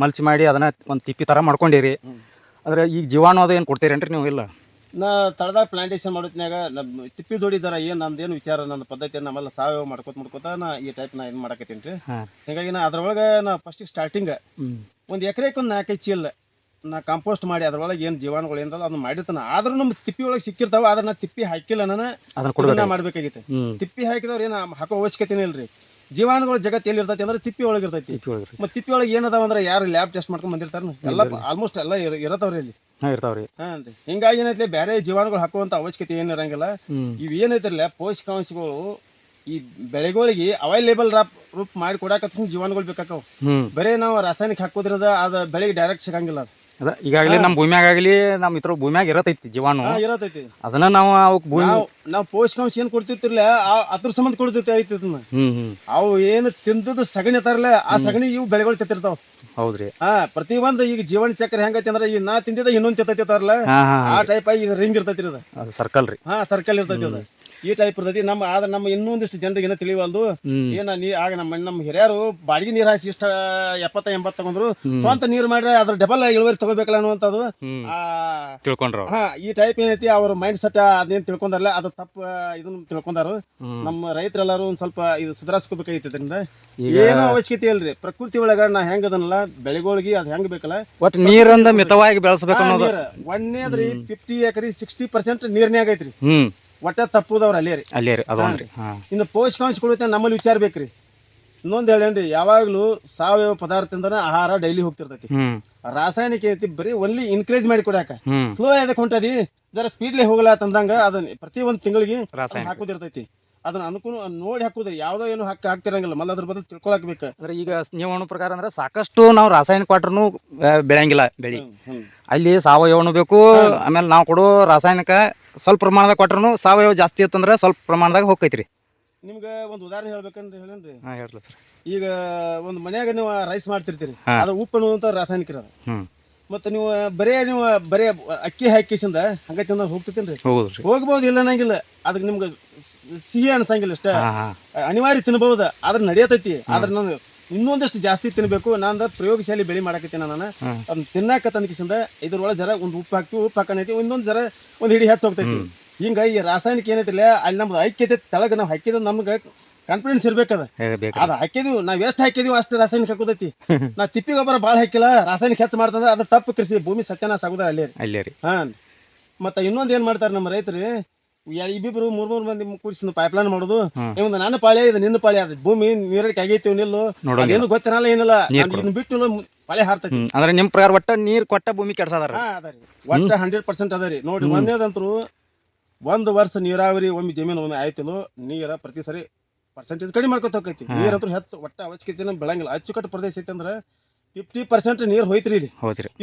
ಮಲ್ಚಿ ಮಾಡಿ ಅದನ್ನು ಒಂದು ತಿಪ್ಪಿ ಥರ ಮಾಡ್ಕೊಂಡಿರಿ. ಅಂದರೆ ಈಗ ಜೀವಾಣು ಅದು ಏನು ಕೊಡ್ತೀರೇನ್ರಿ ನೀವು ಇಲ್ಲ? ನಾ ತಳದಾಗ ಪ್ಲಾಂಟೇಶನ್ ಮಾಡೋತ್ನ್ಯಾಗ ನಮ್ಮ ತಿಪ್ಪಿ ಜೋಡಿದಾರ ಏನು ನಂದೇನು ವಿಚಾರ ನನ್ನ ಪದ್ಧತಿ ನಮ್ಮೆಲ್ಲ ಸಾವಯವ ಮಾಡ್ಕೊತ ಮಾಡ್ಕೊತ ನಾ ಈ ಟೈಪ್ ನಾ ಏನು ಮಾಡಕತ್ತೀನಿ ರೀ. ಹೀಗಾಗಿ ನಾ ಅದ್ರೊಳಗೆ ನಾ ಫಸ್ಟ್ ಸ್ಟಾರ್ಟಿಂಗ್ ಒಂದು ಎಕರೆಗೆ ಒಂದು ನಾಲ್ಕೈದು ಚೀಲ ನಾ ಕಾಂಪೋಸ್ಟ್ ಮಾಡಿ ಅದ್ರೊಳಗೆ ಏನು ಜೀವಾಣುಗಳು ಏನದ ಅದನ್ನ ಮಾಡಿರ್ತಾನೆ. ಆದ್ರೂ ನಮ್ಮ ತಿಪ್ಪಿ ಒಳಗೆ ಸಿಕ್ಕಿರ್ತಾವ ಅದನ್ನ ತಿಪ್ಪಿ ಹಾಕಿಲ್ಲ ನಾನು. ಅದನ್ನ ಮಾಡ್ಬೇಕಾಗಿತ್ತು ತಿಪ್ಪಿ ಹಾಕಿದವ್ರು ಏನು ಹಾಕೋ ಅವಶ್ಯಕತೆನೇ ಇಲ್ರಿ. ಜೀವಾಣುಗಳು ಜಗತ್ತು ಎಲ್ಲಿ ಇರ್ತೈತಿ ಅಂದ್ರೆ ತಿಪ್ಪಿ ಒಳಗೆ ಇರ್ತೈತಿ. ಮತ್ತೆ ತಿಪ್ಪಿ ಒಳಗೆ ಏನದಾವ ಅಂದ್ರೆ ಯಾರು ಲ್ಯಾಬ್ ಟೆಸ್ಟ್ ಮಾಡ್ಕೊಂಡ್ ಬಂದಿರ್ತಾರ ಎಲ್ಲ ಆಲ್ಮೋಸ್ಟ್ ಎಲ್ಲ ಇರತಾವ್ರಿ ಇಲ್ಲಿ ಹಾಂ ಇರ್ತಾವ್ರಿ ಹಿಂಗಾಗಿ ಏನೈತಿ ಬೇರೆ ಜೀವಾಣುಗಳು ಹಾಕುವಂತ ಅವಶ್ಯಕತೆ ಏನು ಇರಂಗಿಲ್ಲ. ಇವ್ ಏನೈತಿರಲ್ಲ ಪೋಷಕಾಂಶಗಳು ಈ ಬೆಳೆಗಳಿಗೆ ಅವೈಲೇಬಲ್ ರಾಪ್ ರೂಪ್ ಮಾಡಿ ಕೊಡಾಕತ್ತ ಜೀವಾಣುಗಳು ಬೇಕಾಕವು. ಬರೇ ಬರೀ ನಾವು ರಾಸಾಯನಿಕ ಹಾಕೋದ್ರಿಂದ ಅದು ಬೆಳೆಗೆ ಡೈರೆಕ್ಟ್ ಸಿಗಂಗಿಲ್ಲ ಅದು. ಅದ ಈಗಾಗಲೇ ನಮ್ಮ ಆಗಲಿ ನಮ್ಮ ಇತರ ಭೂಮಿಯಾಗ ಇರತೈತಿ ಜೀವಾಣು. ಇರತೈತಿ. ಅದನ್ನ ನಾವು ಅವಕ್ಕೆ ಭೂಮಿ ನಾವು ನಾವು ಪೋಷಕಾಂಶ ಏನು ಕೊಡ್ತಿರ್ತಿರ್ಲ ಅದ್ರ ಸಂಬಂಧ ಕೊಡ್ತೈತಿ ಐತಿ ಹ್ಞೂ ಅವು ಏನು ತಿಂದದ್ದು ಸಗಣಿ ತರಲ್ಲ ಆ ಸಗಣಿ ಇವು ಬೆಳೆಗಳು ತಿಂತಿರ್ತಾವ. ಹೌದ್ರಿ. ಹಾ ಪ್ರತಿ ಒಂದು ಈಗ ಜೀವನ ಚಕ್ರ ಹೆಂಗೈತಿ ಅಂದ್ರೆ ಈಗ ನಾ ತಿಂದಿದ್ದ ಇನ್ನೊಂದು ತಿಂತೈತಿ ಹಾಂ ಆ ಟೈಪ್ ಆಗಿ ರಿಂಗ್ ಇರ್ತೈತಿ ಅದು. ಅದು ಸರ್ಕಲ್ ರೀ. ಹಾ ಸರ್ಕಲ್ ಇರ್ತೈತಿ ಅದು. ಈ ಟೈಪ್ ಇರ್ತೈತಿ. ನಮ್ಮ ಆದ್ರೆ ನಮ್ಮ ಇನ್ನೊಂದಿಷ್ಟು ಜನರಿಗೆ ಏನೋ ತಿಳಿವಲ್ದು. ಏನ ನೀ ಆಗ ನಮ್ಮ ನಮ್ಮ ಹಿರಿಯರು ಬಾಡಿಗೆ ನೀರು ಹಾಸಿ ಇಷ್ಟ ಎಪ್ಪತ್ತ ಎಂಬತ್ ತಗೊಂಡ್ರು. ಸ್ವಂತ ನೀರು ಮಾಡ್ರೆ ಅದ್ರ ಡಬಲ್ ಇಳುವರಿ ತಗೋಬೇಕಲ್ಲ ಅನ್ನುವಂಥದ್ದು. ತಿಳ್ಕೊಂಡ್ರು ಆ ತಿಳ್ಕೊಂಡ್ರ ಅವ್ರು. ಹಾ ಈ ಟೈಪ್ ಏನೈತಿ ಅವ್ರ ಮೈಂಡ್ ಸೆಟ್ ಅದೇನ್ ತಿಳ್ಕೊಂಡಾರಲ್ಲ ಅದು ತಪ್ಪು ಇದನ್ನ ತಿಳ್ಕೊಂಡಾರು. ನಮ್ಮ ರೈತರೆಲ್ಲರೂ ಒಂದ್ ಸ್ವಲ್ಪ ಇದು ಸುಧಾರಿಸ್ಕೋಬೇಕಾಗಿತ್ತು ಇದರಿಂದ ಏನೋ ಅವಶ್ಯಕತೆ ಇಲ್ರಿ. ಪ್ರಕೃತಿ ಒಳಗ ನಾ ಹೆಂಗ ಅದನ್ನಲ್ಲ ಬೆಳೆಗಳಿಗೆ ಅದ್ ಹೆಂಗ್ ಬೇಕಲ್ಲ. ಒಟ್ ನೀರಂದ ಮಿತವಾಗಿ ಬೆಳೆಸ್ಬೇಕು ಅನ್ನೋದು. ಒಂದೇದ್ರಿ ಫಿಫ್ಟಿ ಎಕರೆ ಸಿಕ್ಸ್ಟಿ ಪರ್ಸೆಂಟ್ ನೀರ್ನ್ಯಾಗ ಐತ್ರಿ. ಒಟ್ಟ ತಪ್ಪುದವ್ರ ಅಲ್ಲೇ ರೀ. ಅಲ್ಲೇ ರೀ ಹಾಂ. ಇನ್ನು ಪೋಷಕಾಂಶಗಳು ಕೊಡುತ್ತೆ ನಮ್ಮಲ್ಲಿ ವಿಚಾರ ಬೇಕ್ರಿ ಇನ್ನೊಂದು ಹೇಳೇನ್ರಿ ಯಾವಾಗಲೂ ಸಾವಯವ ಪದಾರ್ಥದಿಂದನೇ ಆಹಾರ ಡೈಲಿ ಹೋಗ್ತಿರ್ತೈತಿ. ರಾಸಾಯನಿಕ ಐತಿ ಬರೀ ಒನ್ಲಿ ಎನ್ಕರೇಜ್ ಮಾಡಿ ಕೊಡಾಕ ಸ್ಲೋ ಅದಕ್ಕೆ ಹೊಂಟದಿ ಜರ ಸ್ಪೀಡ್ಲಿ ಹೋಗಲ್ಲ ತಂದಂಗ ಅದನ್ನ ಪ್ರತಿ ಒಂದು ತಿಂಗಳಿಗೆ ರಾಸಾಯನಿಕ. ಹಾಕೋದಿರ್ತೈತಿ. ಅದನ್ನ ಅನುಕೂಲ ನೋಡಿ ಹಾಕುದ್ರಿ ಯಾವ್ದೋ ಏನು ಹಾಕಿ ಹಾಕ್ತಿರಂಗಿಲ್ಲ. ಮಲ್ಲ ಅದ್ರ ಬದಲು ತಿಳ್ಕೊಳಕ್ ಬೇಕು. ಅಂದ್ರೆ ಈಗ ನೀವು ಅನ್ನೋ ಪ್ರಕಾರ ಅಂದ್ರೆ ಸಾಕಷ್ಟು ನಾವು ರಾಸಾಯನಿಕ ಕ್ವಾಟರ್ನು ಬೆಳೆಯಂಗಿಲ್ಲ ಬೆಳಿ. ಅಲ್ಲಿ ಸಾವಯವನು ಬೇಕು ಆಮೇಲೆ ನಾವು ಕೊಡೋ ರಾಸಾಯನಿಕ ಸ್ವಲ್ಪ ಪ್ರಮಾಣದಾಗ ಕೊಟ್ರು ಸಾವಯವ ಜಾಸ್ತಿ ಇತ್ತಂದ್ರೆ ಸ್ವಲ್ಪ ಪ್ರಮಾಣದಾಗ ಹೋಗ್ತೈತ್ರಿ. ನಿಮ್ಗೆ ಒಂದು ಉದಾಹರಣೆ ಹೇಳ್ಬೇಕಂದ್ರೆ ಹೇಳೇನ್ರಿ? ಹಾಂ ಹೇಳ್ರಿ ಸರ್. ಈಗ ಒಂದು ಮನ್ಯಾಗ ನೀವು ರೈಸ್ ಮಾಡ್ತಿರ್ತೀರಿ. ಅದು ಉಪ್ಪು ಅನ್ನುವಂಥ ರಾಸಾಯನಿಕ ಇರೋದು. ಮತ್ತೆ ನೀವು ಬರೇ ನೀವು ಬರೇ ಅಕ್ಕಿ ಹಾಕಿಸಿಂದ ಹಂಗ ತಿಂದ ಹೋಗ್ತೈತೇನ್ರಿ? ಹೌದ್ರಿ ಹೋಗ್ಬೋದು ಇಲ್ಲ ಅನ್ನಂಗಿಲ್ಲ ಅದಕ್ಕೆ ನಿಮ್ಗೆ ಸಿಹಿ ಅನ್ಸಂಗಿಲ್ಲ ಅಷ್ಟ. ಅನಿವಾರ್ಯ ತಿನ್ಬಹುದು. ಆದ್ರೆ ನಡೆಯತೈತಿ. ಆದ್ರೆ ನಾನು ಇನ್ನೊಂದಷ್ಟು ಜಾಸ್ತಿ ತಿನ್ಬೇಕು. ನಾನು ಪ್ರಯೋಗಶಾಲಿ ಬೆಳಿ ಮಾಡಕತ್ತೀನಿ ನಾನು. ಅದನ್ನ ತಿನ್ನಾಕ ತಂದಕಿಸಿಂದ ಇದ್ರೊಳಗೆ ಜರ ಒಂದು ಉಪ್ಪು ಹಾಕ್ತಿವಿ ಉಪ್ಪು ಹಾಕನೈತಿ ಇನ್ನೊಂದು ಜರ ಒಂದು ಹಿಡಿ ಹೆಚ್ಚು ಹೋಗ್ತೈತಿ. ಹಿಂಗ ಈ ರಾಸಾಯನಿಕ ಏನೈತಿಲ್ಲ ಅಲ್ಲಿ ನಮ್ದು ಐಕ್ಯತೆ ತೆಳಗ ನಾವು ಹಾಕಿದ ನಮ್ಗೆ ಕಾನ್ಫಿಡೆನ್ಸ್ ಇರ್ಬೇಕದ. ಬೇಕು ಅದ ಹಾಕಿದ್ವಿ ನಾವ್ ಎಷ್ಟು ಹಾಕಿದೀವಿ ಅಷ್ಟು ರಾಸಾಯನಿಕ ಹಾಕೋದೈತಿ. <laughs> ನಾ ತಿಪ್ಪಿ ಗೊಬ್ಬರ ಭಾಳ ಹಾಕಿಲ್ಲ ರಾಸಾಯನಿಕ ಹೆಚ್ಚು ಮಾಡ್ತಂದ್ರೆ ಅದ್ರ ತಪ್ಪು ಕೃಷಿ ಭೂಮಿ ಸತ್ಯನಾಶ ಆಗುದ ಅಲ್ಲೇ. ಅಲ್ಲೇ ಹಾ. ಮತ್ತೆ ಇನ್ನೊಂದು ಏನ್ ಮಾಡ್ತಾರೆ ನಮ್ಮ ರೈತರು? ಇಬ್ಬಿಬ್ರು ಮೂರ್ ಮೂರ್ ಮಂದಿ ಕೂಡಿಸಿ ಪೈಪ್ಲೈನ್ ಮಾಡೋದು. ಲೈನ್ ಇವಂದು ನನ್ನ ಪಾಳೆ ಇದು ನಿನ್ನ ಪಾಳೆ ಆದ್ ಭೂಮಿ ನೀರಕ್ಕೆ ಆಗೈತಿ ನಿಲ್ಲು ಏನು ಗೊತ್ತಿರಲ್ಲ ಏನಿಲ್ಲ. ಇದನ್ನ ಬಿಟ್ಟು ಪಾಳೆ ಹಾರ್ತೈತಿ. ಅಂದ್ರೆ ನಿಮ್ ಪ್ರಕಾರ ಒಟ್ಟ ನೀರ್ ಕೊಟ್ಟ ಭೂಮಿ ಕೆಡ್ಸದಾರ? ಅದ ಒಟ್ಟ ಹಂಡ್ರೆಡ್ ಪರ್ಸೆಂಟ್ ಅದ ರೀ. ನೋಡಿ ಒಂದೇದಂತರು ಒಂದ್ ವರ್ಷ ನೀರಾವರಿ ಒಮ್ಮೆ ಜಮೀನು ಒಮ್ಮೆ ಆಯ್ತಿಲ್ಲ ನೀರ ಪ್ರತಿ ಸರಿ ಪರ್ಸೆಂಟೇಜ್ ಕಡಿಮೆ ಮಾಡ್ಕೊತ ಹೋಗೈತಿ. ನೀರಂತೂ ಹೆಚ್ಚು ಒಟ್ಟ ಅವಶ್ಯಕತೆ ಬೆಳಂಗಿಲ್ಲ. ಅಚ್ಚುಕಟ್ಟು ಪ್ರದೇಶ ಐತಿ ಅಂದ್ರೆ ಫಿಫ್ಟಿ ಪರ್ಸೆಂಟ್ ನೀರ್ ಹೋಯ್ತ್ರಿ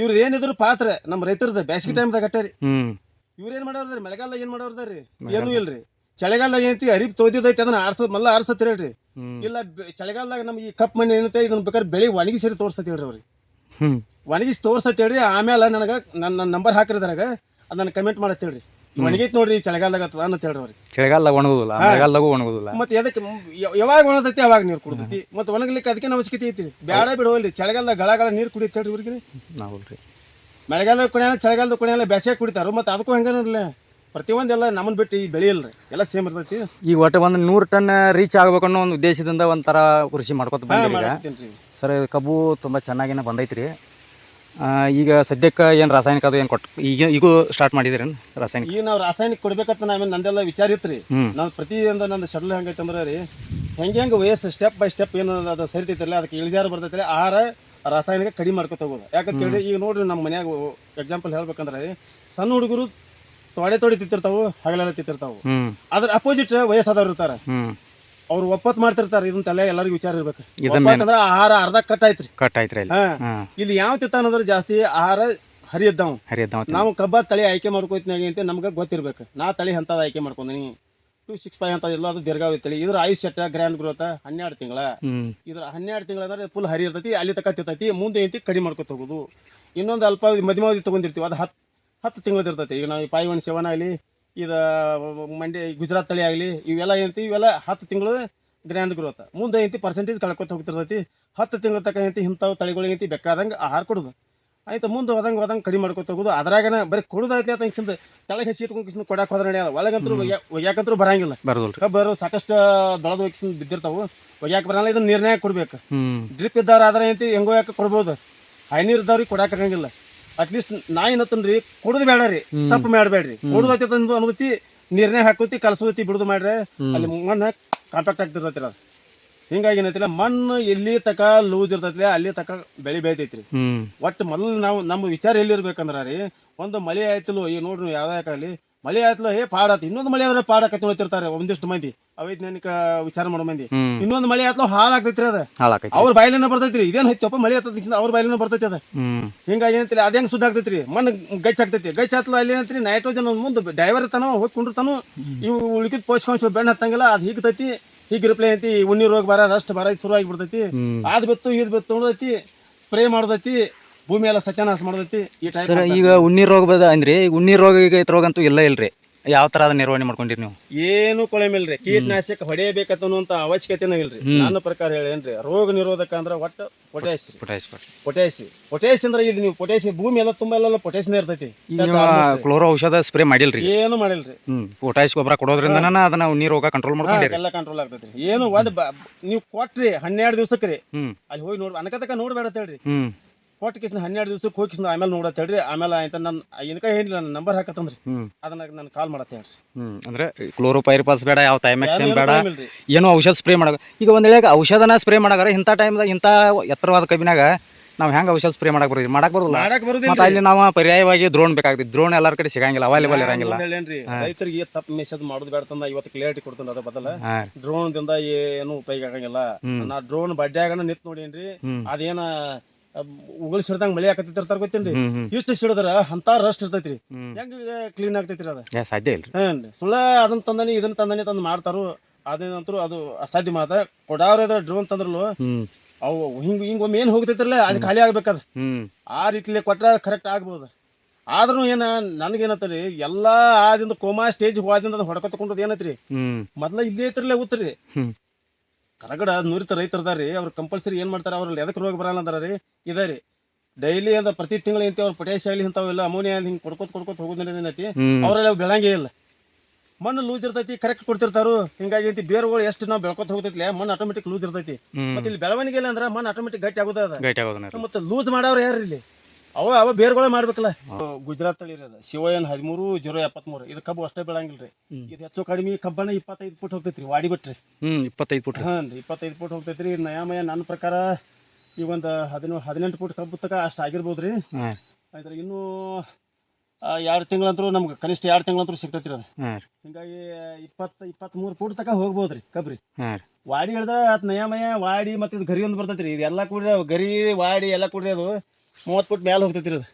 ಇವ್ರ ಏನಿದ್ರು ಪಾತ್ರ ನಮ್ಮ ರೈತರದ ಬೇಸಿಗೆ ಟೈಮ್ದಾಗ ಅಟ್ಟರಿ ಹ್ಮ್ ಇವ್ರ ಏನ್ ಮಾಡೋರ್ದಾರಿ ಮಳೆಗಾಲದಾಗ ಏನ್ ಮಾಡೋರ್ದಾರಿ ಏನೂ ಇಲ್ರಿ. ಚಳಿಗಾಲದಾಗ ಏನೈತಿ ಅರಿಬ್ ತೋದಿದೈತಿ ಅದನ್ನ ಆರ್ಸ ಮಲ್ಲ ಆರ್ಸತ್ ಹೇಳ್ರಿ. ಇಲ್ಲ ಬೆ- ಚಳಿಗಾಲದಾಗ ನಮ್ಗೆ ಈ ಕಪ್ ಮಣ್ಣು ಏನೈತೆ ಇದನ್ನ ಬೇಕಾದ್ರೆ ಬೆಳಿ ಒಣಗಿಸಿ ತೋರ್ಸತ್ ಹೇಳ್ರಿ ಅವ್ರಿ ಹ್ಮ್. ಒಣಗಿಸಿ ತೋರ್ಸತ್ ಹೇಳ್ರಿ. ಆಮೇಲೆ ನನಗೆ ನನ್ನ ನನ್ನ ನಂಬರ್ ಹಾಕಿರದ್ರಾಗ ಅದನ್ನ ಕಮೆಂಟ್ ಮಾಡತ್ ಹೇಳ್ರಿ. ಒಣಗೈತಿ ನೋಡ್ರಿ ಈ ಚಳಿಗಾಲದಾಗ ಆತದ ಅಂತ ಹೇಳ್ರಿ ಅವ್ರಿಗೆ. ಚಳಿಗಾಲದಾಗ ಒಣಗುದಿಲ್ಲ ಮಳೆಗಾಲದಾಗೂ ಒಣಗುದಿಲ್ಲ. ಮತ್ತೆ ಅದಕ್ಕೆ ಮ್- ಯ- ಯಾವಾಗ ಒಣತೈತಿ ಅವಾಗ ನೀರು ಕುಡ್ತೈತಿ. ಮತ್ತೆ ಒಣಗ್ಲಿಕ್ಕೆ ಅದಕ್ಕೆ ಅವಶ್ಯಕತೆ ಐತಿ ಬ್ಯಾಡ ಬಿಡುವಲ್ರಿ ಚಳಿಗಾಲದಾಗ ಗಳ ಗಳ ನೀರು ಕುಡಿತ ಹೇಳ್ರಿ ಇವ್ರಿಗೆ. ಹೌದ್ರಿ ಮಳೆಗಾಲದಾಗ ಕುಣಿಯಲ್ಲ ಚಳಿಗಾಲದ ಕುಣಿಯಲ್ಲ ಬೇಸಿಗೆ ಕುಡಿತಾರೆ ಮತ್ತೆ ಅದಕ್ಕೂ ಹಂಗೇನಿಲ್ಲ ಪ್ರತಿಯೊಂದೆಲ್ಲ ನಮ್ಮನ್ನು ಬಿಟ್ಟು ಈ ಬೆಳೆಯಿಲ್ಲ ರೀ ಎಲ್ಲ ಸೇಮ್ ಇರ್ತೈತಿ. ಈಗ ಒಟ್ಟು ಒಂದು ನೂರು ಟನ್ ರೀಚ್ ಆಗ್ಬೇಕು ಅನ್ನೋ ಒಂದು ಉದ್ದೇಶದಿಂದ ಒಂಥರ ಕೃಷಿ ಮಾಡ್ಕೊತ ಬಂದಿರಿ ಮಾಡಕತ್ತೀನ್ರಿ ಸರ್ ಕಬ್ಬು ತುಂಬ ಚೆನ್ನಾಗೇನ ಬಂದೈತ್ರಿ. ಆ, ಈಗ ಸದ್ಯಕ್ಕೆ ಏನು ರಾಸಾಯನಿಕ ಅದು ಏನು ಕೊಟ್ಟು ಈಗ ಈಗೂ ಸ್ಟಾರ್ಟ್ ಮಾಡಿದಿರಿ ರಾಸಾಯನಿಕ? ಈಗ ನಾವು ರಾಸಾಯನಿಕ ಕೊಡ್ಬೇಕಂತ ನಾವೇನು ನಂದೆಲ್ಲ ವಿಚಾರ ಇತ್ರಿ. ಹ್ಮ್. ನಾವು ಪ್ರತಿಯೊಂದು ನಂದು ಶಟ್ಲ್ ಹೆಂಗೈತೆ ಅಂದ್ರೆ ರೀ ಹೆಂಗೆ ಹೆಂಗೆ ವಯಸ್ಸು ಸ್ಟೆಪ್ ಬೈ ಸ್ಟೆಪ್ ಏನು ಅದು ಸರಿತೈತಲ್ಲ ಅದಕ್ಕೆ ಇಳಿಜಾರು ಬರ್ತೈತ್ರಿ ಆಹಾರ ರಾಸಾಯನಿಕ ಕಡಿಮೆ ಮಾಡ್ಕೊತ ಹೋಗೋದು. ಯಾಕಂತ ಹೇಳಿ ಈಗ ನೋಡ್ರಿ ನಮ್ಮ ಮನ್ಯಾಗ ಎಕ್ಸಾಂಪಲ್ ಹೇಳ್ಬೇಕಂದ್ರೆ ಸಣ್ಣ ಹುಡುಗರು ತೊಡೆ ತೊಡೆ ತಿತ್ತಿರ್ತಾವು ಹಗಲೆಲ್ಲ ತಿತ್ತಿರ್ತಾವು ಅದ್ರ ಅಪೋಸಿಟ್ ವಯಸ್ಸಾದವ್ರು ಇರ್ತಾರೆ. ಅವ್ರು ಒಪ್ಪತ್ ಮಾಡ್ತಿರ್ತಾರೆ ಇದನ್ನ ತಲೆ ಎಲ್ಲರಿಗೂ ವಿಚಾರ ಇರ್ಬೇಕು. ಯಾಕಂದ್ರ ಅಂದ್ರೆ ಆಹಾರ ಅರ್ಧ ಕಟ್ ಆಯ್ತ್ರಿ ಕಟ್ ಆಯ್ತ್ರಿ ಇಲ್ಲಿ ಯಾವ ತಿತ್ತಾನಂದ್ರೆ ಜಾಸ್ತಿ ಆಹಾರ ಹರಿಯದ್ದಾವ್. ಹರಿಯದ್ದಾವ್ ನಾವು ಕಬ್ಬ ತಳಿ ಆಯ್ಕೆ ಮಾಡ್ಕೋತಿನಾಗ ಅಂತ ನಮ್ಗೆ ಗೊತ್ತಿರ್ಬೇಕು. ನಾ ತಳಿ ಅಂತದ ಆಯ್ಕೆ ಮಾಡ್ಕೊಂದಿನಿ. ಟೂ ಸಿಕ್ಸ್ ಫೈವ್ ಅಂತ ಇಲ್ಲ ಅದು ದೀರ್ಘಾವಧಿ ತಳಿ. ಇದ್ರ ಆಯುಷ್ ಸೆಟ್ ಗ್ರ್ಯಾಂಡ್ ಗ್ರೋತ್ ಹನ್ನೆರಡು ತಿಂಗಳ. ಇದ್ರ ಹನ್ನೆರಡು ತಿಂಗಳ ಅಂದ್ರೆ ಫುಲ್ ಹರಿ ಇರ್ತೈತಿ ಅಲ್ಲಿ ತಕ್ಕ ತಿರ್ತೈತಿ ಮುಂದೆ ಐತಿ ಕಡಿಮೆ ಮಾಡ್ಕೊತ ಹೋಗುದು. ಇನ್ನೊಂದು ಅಲ್ಪಾವಧಿ ಮಧ್ಯಮಾವಧಿ ತಗೊಂಡಿರ್ತೀವಿ ಅದು ಹತ್ತು ಹತ್ತು ತಿಂಗಳದ್ದು ಇರ್ತೈತಿ. ಈಗ ನಾವು ಪಾಯಿ ಒಣ ಸೇವನ ಆಗಲಿ ಇದು ಮಂಡ್ಯ ಗುಜರಾತ್ ತಳಿ ಆಗಲಿ ಇವೆಲ್ಲ ಏನಂತಿ ಇವೆಲ್ಲ ಹತ್ತು ತಿಂಗಳು ಗ್ರ್ಯಾಂಡ್ ಗ್ರೋತ್ ಮುಂದೆ ಐತಿ ಪರ್ಸೆಂಟೇಜ್ ಕಳ್ಕೊತ ಹೋಗ್ತಿರ್ತೈತಿ. ಹತ್ತು ತಿಂಗಳ ತಕ್ಕ ಐತಿ ಇಂಥವು ತಳಿಗಳು ಐತಿ ಬೇಕಾದಂಗೆ ಆಹಾರ ಕೊಡೋದು. ಆಯ್ತು ಮುಂದೆ ಹೋದಂಗೆ ಹೋದಂಗೆ ಕಡಿಮೆ ಮಾಡ್ಕೊತ ಹೋಗೋದು. ಅದ್ರಾಗನ ಬರೀ ಕೊಡೋದೈತಿ ಅಂತ ಹಿಂಗೆ ತಲೆಗೆ ಹಸಿ ಇಟ್ಕೊಂಡು ಕಿಸಿನ ಕೊಡಕ್ಕೆ ಹೋದ್ರೆ ನಡೆಯಲ್ಲ. ಒಳಗಂತೂ ಒಗ್ಯಾಕಂತೂ ಬರಂಗಿಲ್ಲ. ಬರೋದಿಲ್ಲ ಕಬ್ಬರು ಸಾಕಷ್ಟು ದಳದ ಹೋಗಿ ಬಿದ್ದಿರ್ತಾವು. ಒಯ್ಯಾಕೆ ಬರಲ್ಲ ಇದನ್ನ ನೀರ್ನ್ಯಾಗ ಕೊಡ್ಬೇಕು. ಡ್ರಿಪ್ ಇದ್ದವ್ರು ಆದ್ರೆ ಏನಂತ ಹೆಂಗೋ ಯಾಕೆ ಕೊಡ್ಬೋದು. ಹೈ ನೀರು ಇದ್ದವ್ರಿಗೆ ಕೊಡಕ್ಕೆ ಆಗಂಗಿಲ್ಲ ಅಟ್ಲೀಸ್ಟ್ ನಾ ಏನತ್ತನ್ರಿ ಕೊಡೋದು ಬೇಡ ರೀ ತಪ್ಪು ಮಾಡಬೇಡ್ರಿ. ಕೊಡೋದೈತಿ ತಂದು ಅನುಭೂತಿ ನೀರ್ನ್ಯಾಗ ಹಾಕೋತಿ ಕಲಸೋತಿ ಬಿಡುದು ಮಾಡ್ರೆ. ಅಲ್ಲಿ ಮಣ್ಣು ಕಾಂಟ್ಯಾಕ್ಟ್ ಆಗ್ತಿರ್ತೈತಿ ಅದು. ಹಿಂಗಾಗಿ ಏನೈತಿಲ್ಲ ಮಣ್ಣು ಎಲ್ಲಿ ತಕ ಲೂಸ್ ಇರ್ತೈತಿ ಅಲ್ಲಿ ತಕ ಬೆಳಿ ಬೆಳಿತೈತ್ರಿ. ಒಟ್ಟು ಮೊದಲು ನಾವು ನಮ್ಮ ವಿಚಾರ ಎಲ್ಲಿರ್ಬೇಕಂದ್ರ ರೀ ಒಂದು ಮಳೆ ಆಯ್ತಲು ಈ ನೋಡ್ರಿ ಯಾವ್ದಾಗಲಿ ಮಳೆ ಆಯ್ತಲ್ಲ ಏ ಪಾಡತ್ ಇನ್ನೊಂದು ಮಳೆ ಆದ್ರೆ ಪಾಡಾಕತ್ತಿ ನೋಡ್ತಿರ್ತಾರೆ ಒಂದಿಷ್ಟು ಮಂದಿ ಅವೈಜ್ಞಾನಿಕ ವಿಚಾರ ಮಾಡೋ ಮಂದಿ. ಇನ್ನೊಂದು ಮಳೆ ಆಯ್ತಲ್ಲ ಹಾಳಾಗ್ತೈತ್ರಿ ಅದ. ಅವ್ರ ಬಾಯಿಲಿನ ಬರ್ತೈತ್ರಿ ಇದೇನ್ ಹೆಚ್ಚಪ್ಪ ಮಳೆ ಆಯ್ತದ ಅವ್ರ ಬಾಯಿಲಿನ ಬರ್ತೈತಿ ಅದ. ಹಿಂಗಾಗಿ ಏನಂತಿಲ್ಲ ಅದ ಹೆಂಗ್ ಸುದ್ದ ಆಗ್ತೈತ್ರಿ ಮಣ್ಣು ಗಚ್ಚ ಆಗ್ತೈತಿ. ಗಚ್ಚ ಆತ್ಲ ಅಲ್ಲಿ ಏನಂತ್ರಿ ನೈಟ್ರೋಜನ್ ಒಂದ್ ಮುಂದೆ ಡೈವರ್ ತನೋ ಹೋಗಿ ಕುಂಡಿರ್ತಾನು ಇವು ಉಳಿಕಿದ ಪೋಷಕಾಂಶ ಬೆಣ್ಣ ಹತ್ತಂಗಿಲ್ಲ ಅದು ಹೀಗ್ತೈತಿ. ಹೀಗ್ ರಿಪ್ಲೈ ಐತಿ ಉಣ್ಣಿ ರೋಗ ಬರ ರಸ್ಟ್ ಬರ ಶುರು ಆಗಿಬಿಡ್ತೈತಿ. ಅದ್ ಬಿತ್ತು ಇದ್ ಬಿತ್ತು ನೋಡೈತಿ ಸ್ಪ್ರೇ ಮಾಡೋದೈತಿ ಭೂಮಿ ಎಲ್ಲ ಸತ್ಯಾನಾಶ ಮಾಡೋದೈತಿ ಈ ಟೈಪ್ ಸರ್ ಈಗ ಉಣ್ಣಿ ರೋಗ ಬದ ಅಂದ್ರಿ ಈಗ ಉಣ್ಣಿ ರೋಗ ಈಗ ರೋಗ ಅಂತೂ ಇಲ್ಲ ಇಲ್ರಿ. ಯಾವ ತರ ನಿರ್ವಹಣೆ ಮಾಡ್ಕೊಂಡಿರಿ ನೀವು? ಏನು ಕೊಳಮಿಲ್ರಿ. ಕೀಟನಾಶಕ ಹೊಡೆಯಬೇಕಂತ ಅವಶ್ಯಕತೆನೂ ಇಲ್ರಿ. ನನ್ನ ಪ್ರಕಾರ ಹೇಳೇನ್ರಿ ರೋಗ ನಿರೋಧಕ ಅಂದ್ರ ಒಟ್ಟು ಪೊಟ್ಯಾಸ್ ಪೊಟ್ಯಾಸ್ ಪೊಟ್ಯಾಸಿ ಪೊಟ್ಯಾಸ್ ಅಂದ್ರೆ ಇದು ನೀವು ಪೊಟ್ಯಾಶಿ ಭೂಮಿ ಎಲ್ಲ ತುಂಬಾ ಎಲ್ಲ ಪೊಟ್ಯಾಸ್ ಇರ್ತೈತಿ. ಕ್ಲೋರೋ ಔಷಧ ಸ್ಪ್ರೇ ಮಾಡಿಲ್ರಿ? ಏನು ಮಾಡಿಲ್ರಿ. ಪೊಟ್ಯಾಸ್ ಗೊಬ್ಬರ ಕೊಡೋದ್ರಿಂದ ಅದನ್ನ ನೀರು ರೋಗ ಕಂಟ್ರೋಲ್ ಮಾಡ್ಕೊಂಡಿರಿ. ಎಲ್ಲ ಕಂಟ್ರೋಲ್ ಆಗ್ತೈತಿ ಏನು ನೀವು ಕೊಟ್ರಿ ಹನ್ನೆರಡು ದಿವಸಕ್ಕೆ ರೀ. ಅಲ್ಲಿ ಹೋಗಿ ನೋಡ್ ಅನಕತಕ ನೋಡ್ಬೇಡ ಹೇಳ್ರಿ. ಕೊಟ್ಟು ಕಿಸ್ನ ಹನ್ನೆರಡು ದಿವ್ಸಕ್ಕೆ ಹೋಗಿ ಕಿಸ್ನ ಆಮೇಲೆ ನೋಡತ್ತೆ ಹೇಳ್ರಿ. ಆಮೇಲೆ ಆಯ್ತು ನನ್ನ ಏನಕ ಏನಿಲ್ಲ ನನ್ನ ನಂಬರ್ ಹಾಕತ್ತಂದ್ರಿ ಹ್ಮ್. ಅದನ್ನ ನಾನು ಕಾಲ್ ಮಾಡತ್ತೆ ಹೇಳ್ರಿ. ಹ್ಮ್ ಅಂದ್ರೆ ಕ್ಲೋರೋಪೈರಿಪಾಸ್ ಬೇಡ ಯಾವ ಥೈಮ್ಯಾಕ್ಸ್ ಏನು ಬೇಡ ಇಲ್ರಿ. ಏನೋ ಔಷಧ ಸ್ಪ್ರೇ ಮಾಡೋ ಈಗ ಒಂದ್ ವೇಳೆ ಔಷಧನ ಸ್ಪ್ರೇ ಮಾಡಾಗ ಇಂಥ ಟೈಮ್ದಾಗ ಇಂಥ ಎತ್ತರವಾದ ಕಬ್ಬಿನಾಗ ನಾವು ಹೆಂಗೆ ಔಷಧ ಸ್ಪ್ರೇ ಮಾಡಕ್ ಬರೋದು ಮಾಡಕ್ ಬರೋಲ್ಲ ಮಾಡಕ್ ಬರುದಿಲ್ಲ ಮತ್ತೆ ಅಲ್ಲಿ ನಾವು ಪರ್ಯಾಯವಾಗಿ ದ್ರೋಣ್ ಬೇಕಾಗ್ತದೆ ಡ್ರೋನ್ ಎಲ್ಲಾರ ಕಡೆ ಸಿಗಂಗಿಲ್ಲ ಅವೈಲೇಬಲ್ ಇರಂಗಿಲ್ಲ. ಹೇಳೇನ್ರಿ ರೈತರಿಗೆ ತಪ್ಪು ಮೆಸೇಜ್ ಮಾಡೋದು ಬೇಡ ತಂದ ಇವತ್ತು ಕ್ಲಿಯರಿಟಿ ಕೊಡ್ತಂದ ಅದ ಬದಲ. ಹಾ. ಡ್ರೋನ್ ದಿಂದ ಏನು ಉಪಯೋಗ ಆಗಂಗಿಲ್ಲ. ಹ್ಮ್. ನಾ ಡ್ರೋನ್ ಬಡ್ಡ್ಯಾಗನ ನಿಂತ್ ನೋಡೇನ್ರಿ. ಹ್ಮ್. ಅದೇನ ಉಗುಳ್ ಸಿಡ್ದಂಗ ಮಳೆ ಆಕತ್ತಿರ್ತಾರ ಗೊತ್ತೇನ್ರಿ? ಇಷ್ಟು ಸಿಡದ್ರ ಅಂತ ರಸ್ಟ್ ಇರ್ತೈತ್ರಿ. ಹೆಂಗ್ ಕ್ಲೀನ್ ಆಗ್ತೈತ್ರಿ ಅದ? ಸಾಧ್ಯ ಇಲ್ರಿ. ಏನ್ರಿ? ಸುಳ್ಳ ಅದನ್ನ ತಂದನಿ ಇದನ್ನ ತಂದನಿ ತಂದು ಮಾಡ್ತಾರು. ಅದೇನಂತರೂ ಅದು ಅಸಾಧ್ಯ ಮಾತ ಕೊಡಾವ್ರ ಡ್ರೋನ್ ತಂದ್ರಲ್ಲು ಅವು ಹಿಂಗ ಹಿಂಗ ಒಮ್ಮೆ ಏನ್ ಹೋಗ್ತೈತ್ರಲ್ಲ ಅದು ಖಾಲಿ ಆಗ್ಬೇಕದ. ಆ ರೀತಿಲಿ ಕೊಟ್ರೆ ಕರೆಕ್ಟ್ ಆಗ್ಬೋದು. ಆದ್ರೂ ಏನ ನನಗೇನತ್ತರಿ ಎಲ್ಲಾ ಆದಿಂದ ಕೋಮಾ ಸ್ಟೇಜ್ ಹೋದಿಂದ ಅದು ಹೊಡ್ಕೊತಕೊಂಡದ್ದು ಏನೈತ್ರಿ? ಮೊದ್ಲ ಇಲ್ಲೇ ಐತ್ರಲ್ಲೇ ಉತ್ತರಿ. ಕರಗಡ ನುರಿತ ರೈತರು ಅದಾರಿ ಅವ್ರು ಕಂಪಲ್ಸರಿ ಏನು ಮಾಡ್ತಾರೆ ಅವ್ರಲ್ಲಿ ಎದಕ್ಕೆ ರೋಗ ಬರಲ್ಲ ಅಂದಾರ ರೀ ಇದೆ ರೀ. ಡೈಲಿ ಅಂದ್ರೆ ಪ್ರತಿ ತಿಂಗಳು ಇಂತ ಅವ್ರು ಪೊಟ್ಯಾಶ್ ಆಗಲಿ ಇಂಥವೆಲ್ಲ ಅಮೋನಿಯಾ ಹಿಂಗೆ ಕೊಡ್ಕೋತ ಕೊಡ್ಕೋತ ಹ್ಮ್. ಅವರೆಲ್ಲ ಬೆಳಂಗೇ ಇಲ್ಲ. ಮಣ್ಣು ಲೂಸ್ ಇರ್ತೈತಿ ಕರೆಕ್ಟ್ ಕೊಡ್ತಿರ್ತಾರು. ಹಿಂಗಾಗಿ ಐತಿ ಬೇರುಗಳು ಎಷ್ಟು ನಾವು ಬೆಳ್ಕೊತ ಹೋಗ್ತೈತಿ ಮಣ್ಣು ಆಟೋಮೆಟಿಕ್ ಲೂಸ್ ಇರ್ತೈತಿ. ಮತ್ತೆ ಇಲ್ಲಿ ಬೆಳವಣಿಗೆ ಇಲ್ಲ ಅಂದ್ರೆ ಮಣ್ಣು ಆಟೋಮೆಟಿಕ್ ಗಟ್ಟಿ ಆಗೋದ ಮತ್ತೆ ಲೂಸ್ ಮಾಡೋರು ಯಾರು ಇಲ್ಲಿ? ಅವ ಅವ ಬೇರ್ಗಳೇ ಮಾಡ್ಬೇಕಲ್ಲ. ಗುಜರಾತ್ ತಳಿ ಅದ. ಶಿವಯನ್ ಹದಿಮೂರು ಜೀರೋ ಎಪ್ಪತ್ಮೂರು. ಇದು ಕಬ್ಬು ಅಷ್ಟೇ ಬೆಳಂಗಿಲ್ರಿ. ಇದು ಹೆಚ್ಚು ಕಡಿಮೆ ಕಬ್ಬನ ಇಪ್ಪತ್ತೈದು ಫುಟ್ ಹೋಗ್ತೈತ್ರಿ ವಾಡಿ ಬಿಟ್ರಿ. ಹ್ಮ್ ಇಪ್ಪತ್ತೈದು ಫುಟ್ ಹಾಂ ರೀ ಇಪ್ಪತ್ತೈದು ಫುಟ್ ಹೋಗ್ತೈತ್ರಿ. ನಯಾಮಯ ನನ್ನ ಪ್ರಕಾರ ಈಗ ಒಂದು ಹದಿನೇಳು ಹದಿನೆಂಟು ಫುಟ್ ಕಬ್ಬು ತಕ ಅಷ್ಟು ಆಗಿರ್ಬೋದು ರೀ. ಆಯ್ತು ಇನ್ನೂ ಎರಡು ತಿಂಗಳಂತರೂ ನಮ್ಗೆ ಕನಿಷ್ಠ ಎರಡು ತಿಂಗಳಂತರೂ ಸಿಗ್ತೈತ್ರಿ ಅದು. ಹಿಂಗಾಗಿ ಇಪ್ಪತ್ತು ಇಪ್ಪತ್ತ್ಮೂರು ಫುಟ್ ತಕ ಹೋಗ್ಬೋದು ರೀ ಕಬ್ರಿ ವಾಡಿ ಹಿಡ್ದ ಅದು ನಯಾಮಯ ವಾಡಿ ಮತ್ತು ಇದು ಗರಿ ಒಂದು ಬರ್ತೈತ್ರಿ. ರೀ ಇದೆಲ್ಲ ಕೂಡ್ರಿ ಅವು ಗರಿ ವಾಡಿ ಎಲ್ಲ ಕೂಡ ಅದು ಮೂವತ್ತು ಫುಟ್ ಮೇಲೆ ಹೋಗ್ತೈತಿ ರೀ ಅದು.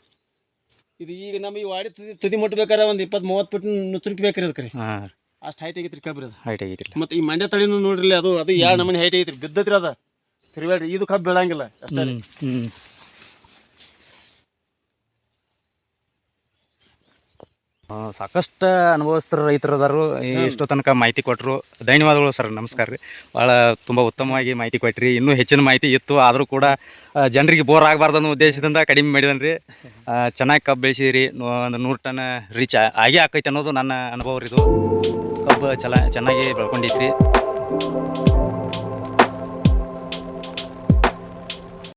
ಇದು ಈಗ ನಮ್ಮ ಈ ವಾಡಿ ತುದಿ ತುದಿ ಮುಟ್ಬೇಕಾರೆ ಒಂದು ಇಪ್ಪತ್ತು ಮೂವತ್ತು ಫುಟ್ ನುಚ್ಚುರಿಕೆ ಬೇಕ್ರಿ ಅದಕ್ಕೆ ರೀ. ಹಾಂ ಅಷ್ಟು ಹೈಟ್ ಆಗೈತ್ರಿ ಕಬ್ರಿ ಅದು ಹೈಟ್ ಆಗೈತಿಲ್ಲ ಮತ್ತು ಈ ಮಂಡ್ಯ ತಳಿನೂ ನೋಡ್ರಿ ಅದು ಅದು ಎರಡು ನಮೂನಿ ಹೈಟ್ ಐತ್ರಿ ಬಿದ್ದೈತ್ರಿ ಅದ. ತಿರುಗಾಡ್ರಿ ಇದು ಕಬ್ಬು ಬೆಳಂಗಿಲ್ಲ. ಅಷ್ಟೇ ರೀ ಹ್ಮ್ ಹ್ಮ್ ಆ, ಸಾಕಷ್ಟು ಅನುಭವಿಸ್ತಾರ ರೈತರು ಅದಾರು. ಎಷ್ಟೋ ತನಕ ಮಾಹಿತಿ ಕೊಟ್ಟರು ಧನ್ಯವಾದಗಳು ಸರ್ ನಮಸ್ಕಾರ ರೀ. ಭಾಳ ತುಂಬ ಉತ್ತಮವಾಗಿ ಮಾಹಿತಿ ಕೊಟ್ಟಿರಿ ಇನ್ನೂ ಹೆಚ್ಚಿನ ಮಾಹಿತಿ ಇತ್ತು. ಆದರೂ ಕೂಡ ಜನರಿಗೆ ಬೋರ್ ಆಗಬಾರ್ದು ಅನ್ನೋ ಉದ್ದೇಶದಿಂದ ಕಡಿಮೆ ಮಾಡಿದನ್ ರೀ ಚೆನ್ನಾಗಿ ಕಬ್ಬು ಬೆಳೆಸಿದಿರಿ. ಒಂದು ನೂರು ಟನ್ ರೀಚ್ ಆಗೇ ಆಕೈತೆ ಅನ್ನೋದು ನನ್ನ ಅನುಭವ ರೀ ಇದು. ಕಬ್ಬು ಚಲ ಚೆನ್ನಾಗಿ ಬೆಳ್ಕೊಂಡೈತ್ರಿ